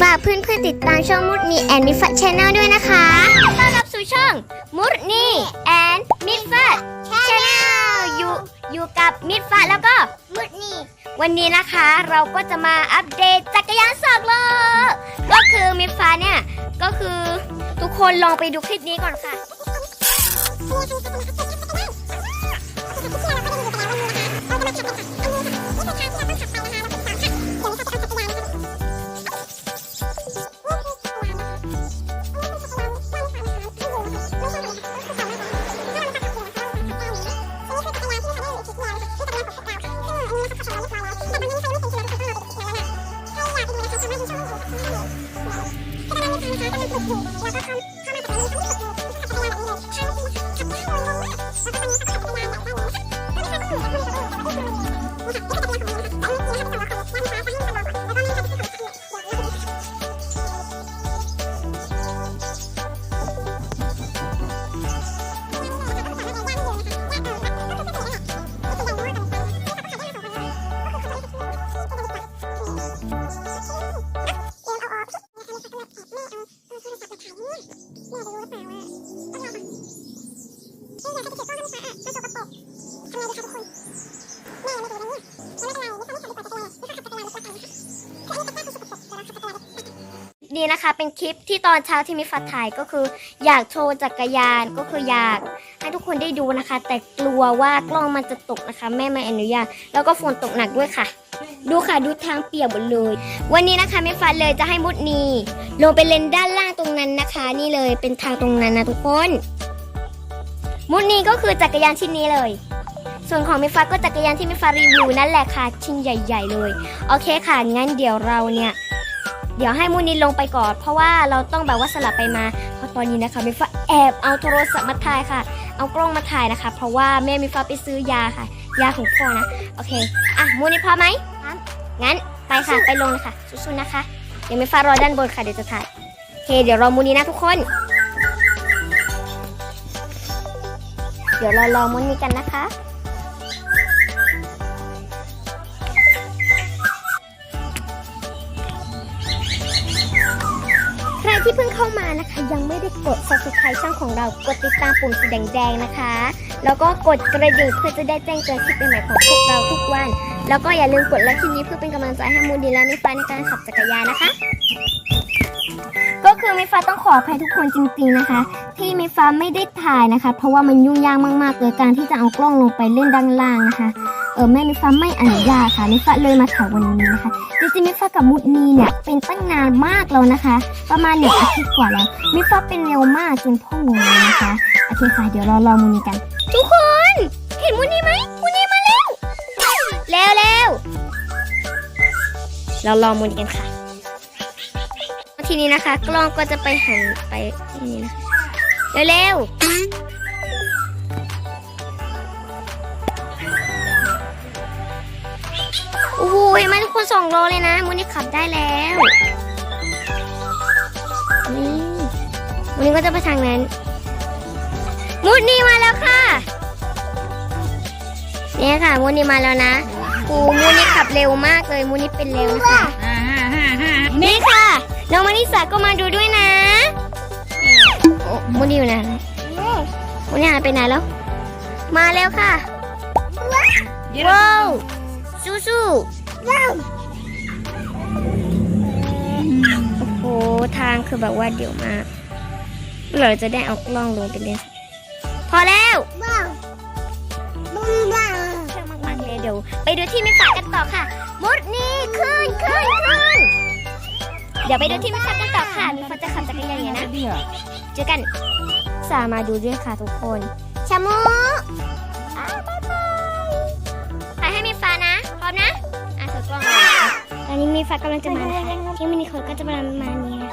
ฝากเพื่อนๆติดตามช่องมุดนีแอนมิฟัตชแนลด้วยนะคะต้อนรับสู่ช่องมุดนี่แอนมิฟัตชแนลอยู่อยู่กับมิฟัตแล้วก็มุดนี่วันนี้นะคะเราก็จะมาอัปเดตจักรยานสอกโลกก็คือมิฟ้าเนี่ยก็คือทุกคนลองไปดูคลิปนี้ก่อนค่ะ Oh! นี่นะคะ เป็นคลิปที่ตอนเช้าที่มิฟัดถ่ายก็คือ อยากโชว์จักรยานก็คืออยาก ให้ทุกคนได้ดูนะคะ แต่กลัวว่ากล้องมันจะตกนะคะ แม่ไม่อนุญาตแล้วก็ฝนตกหนักด้วยค่ะ ดูค่ะดูทางเปียกหมดเลย วันนี้นะคะมิฟัดเลยจะให้มุดนีลงไปเลนด้านล่างตรงนั้นนะคะ นี่เลยเป็นทางตรงนั้นนะทุกคน มุดนีก็คือจักรยานชิ้นนี้เลยส่วนของมิฟ้าก็จักรยานที่มิฟ้ารีวิวนั่นแหละค่ะ ชิ้นใหญ่ ๆ เลย โอเคค่ะ งั้นเดี๋ยวเราเนี่ย เดี๋ยวให้มูนินลงไปก่อนเพราะว่าเราต้องแบบว่าสลับไปมาเพราะตอนนี้นะคะมิฟ้าแอบเอาโทรศัพท์มาถ่ายค่ะ เอากล้องมาถ่ายนะคะ เพราะว่าแม่มิฟ้าไปซื้อยาค่ะ ยาของพ่อนะโอเคอะมูนินพร้อมไหมงั้นไปค่ะไปลงเลยค่ะสู้ๆนะคะเดี๋ยวมิฟ้ารอด้านบนค่ะเดี๋ยวจะถ่ายโอเค เดี๋ยวรอมูนินนะทุกคน เดี๋ยวเรารอมูนินกันนะคะ เข้ามานะคะ ยังไม่ได้กด subscribe ช่องของเรากดติดตามปุ่มสีแดงๆนะคะ แล้วก็กดกระดิ่งเพื่อจะได้แจ้งเตือนคลิปใหม่ๆของพวกเราทุกวัน แล้วก็อย่าลืมกดไลค์คลิปนี้เพื่อเป็นกำลังใจให้มูดีและมิฟ้าในการขับจักรยานนะคะ ก็คือมิฟ้าต้องขออภัยทุกคนจริงๆนะคะ ที่มิฟ้าไม่ได้ถ่ายนะคะ เพราะว่ามันยุ่งยากมากๆเลยการที่จะเอากล้องลงไปเล่นด้านล่างนะคะ เออแม่มิฟ้าไม่อนุญาตค่ะมิฟ้าเลยมาถ่ายวันนี้นะคะจริงๆมิฟ้ากับมุดนีเนี่ยเป็นตั้งนานมากแล้วนะคะ ประมาณหนึ่งอาทิตย์กว่าแล้วมิฟ้าเป็นเร็วมากจนพ่องงเลยนะคะโอเคค่ะเดี๋ยวเรารอมุนีกัน ทุกคน เห็นมุนีไหมมุนีมาแล้วเร็วเร็วเรารอมุนีกันค่ะ ทีนี้นะคะ กล้องก็จะไปหันไปนี่นะคะเร็วๆ สองโลเลยนะมุนีขับได้แล้วนี่มุนีก็จะไปทางนั้นมุนีมาแล้วค่ะเนี่ยค่ะมูนี่มาแล้วนะโอ้มูนี่ขับเร็วมากเลยมูนี่เป็นเร็วนะคะนี่ค่ะน้องมานิสาก็มาดูด้วยนะโอ้มูนี่อยู่ไหนมูนี่หายไปไหนแล้ว มาแล้วค่ะว้าวสู้สู้โทางคือแบบว่าเดี๋ยวมากเมื่อไหร่เราจะได้เอากล้องลงไปเล่นพอแล้วเชื่อมากๆเลยเดี๋ยว ไปดูที่ไม่ฝากกันต่อค่ะ มุดนี่ขึ้นขึ้นขึ้นเดี๋ยวไปดูที่มิฟัดกันต่อค่ะมิฟัดจะขับจักรยานอย่างนี้นะเจอกันสามาดูด้วยค่ะทุกคนชามูอ่าบ๊ายบาย ตอนนี้มีฟ้ากำลังจะมานะคะที่มินิโคนก็จะมามาเนี่ย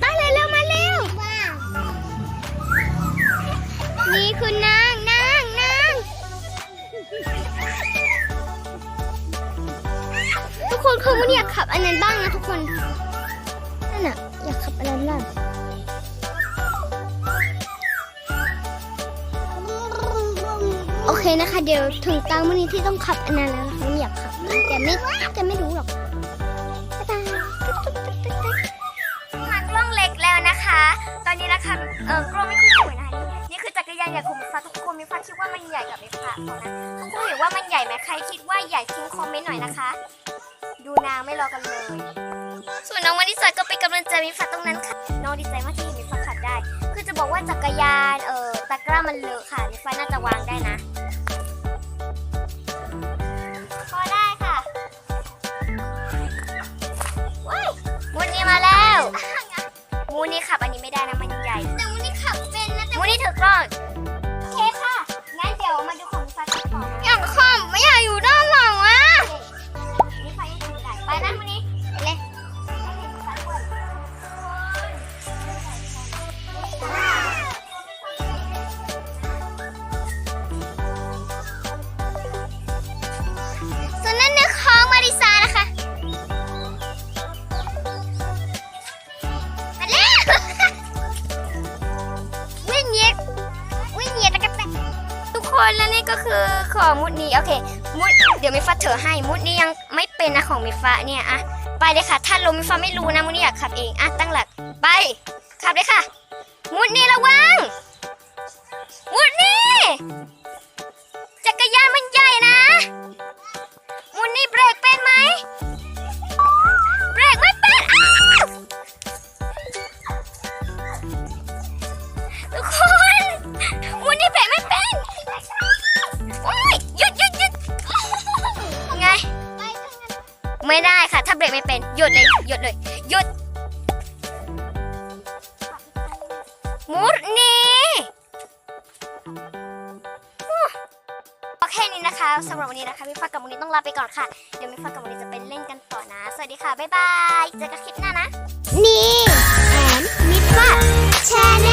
ไปเลยเร็วมาเร็ว นี่คือนางนางนางทุกคนคือมันอยากขับอันนั้นบ้างนะทุกคน นั่นน่ะอยากขับอันนั้นบ้าง เคนะคะ เดี๋ยวถึงตามวันนี้ที่ต้องขับอันนั้นแล้วนะคะมันอยากขับแต่ไม่แต่ไม่รู้หรอกบ๊ายบายมากล้องเล็กแล้วนะคะ ตอนนี้นะคะเออกล้องไม่ค่อยสวยนะคะนี่นี่คือจักรยานใหญ่ของมิฟ้าทุกคนมิฟ้าคิดว่ามันใหญ่กับมิฟ้าเขานะทุกคนเห็นว่ามันใหญ่ไหมใครคิดว่าใหญ่ทิ้งคอมเมนต์หน่อยนะคะ ดูนางไม่รอกันเลยส่วนน้องวันดีไซน์ก็เป็นกำลังใจมิฟ้าตรงนั้นค่ะน้องดีใจมากที่มิฟ้าขับได้ คือจะบอกว่าจักรยานเออตะกร้ามันเลอะค่ะมิฟ้าน่าจะวางได้นะ และนี่ก็คือของมุดนี้โอเค มุดเดี๋ยวมิฟ้าเถอะให้มุดนี้ยังไม่เป็นนะของมิฟ้าเนี่ยอะไปเลยค่ะ ถ้าลมมิฟ้าไม่รู้นะมุดนี้อยากขับเองอะตั้งหลักไปขับเลยค่ะ มุดนี้ระวังมุดนี้ เบรกไม่เป็น หยุดเลย หยุดเลย หยุดมุดนี้โอเคนี้นะคะสำหรับวันนี้นะคะมิฟ้ากับมุนี้ต้องลาไปก่อนค่ะ เดี๋ยวมิฟ้ากับมุนี้จะไปเล่นกันต่อนะ สวัสดีค่ะ บ๊ายบาย เจอกันคลิปหน้านะ นี่แอนมิฟ้าชาแน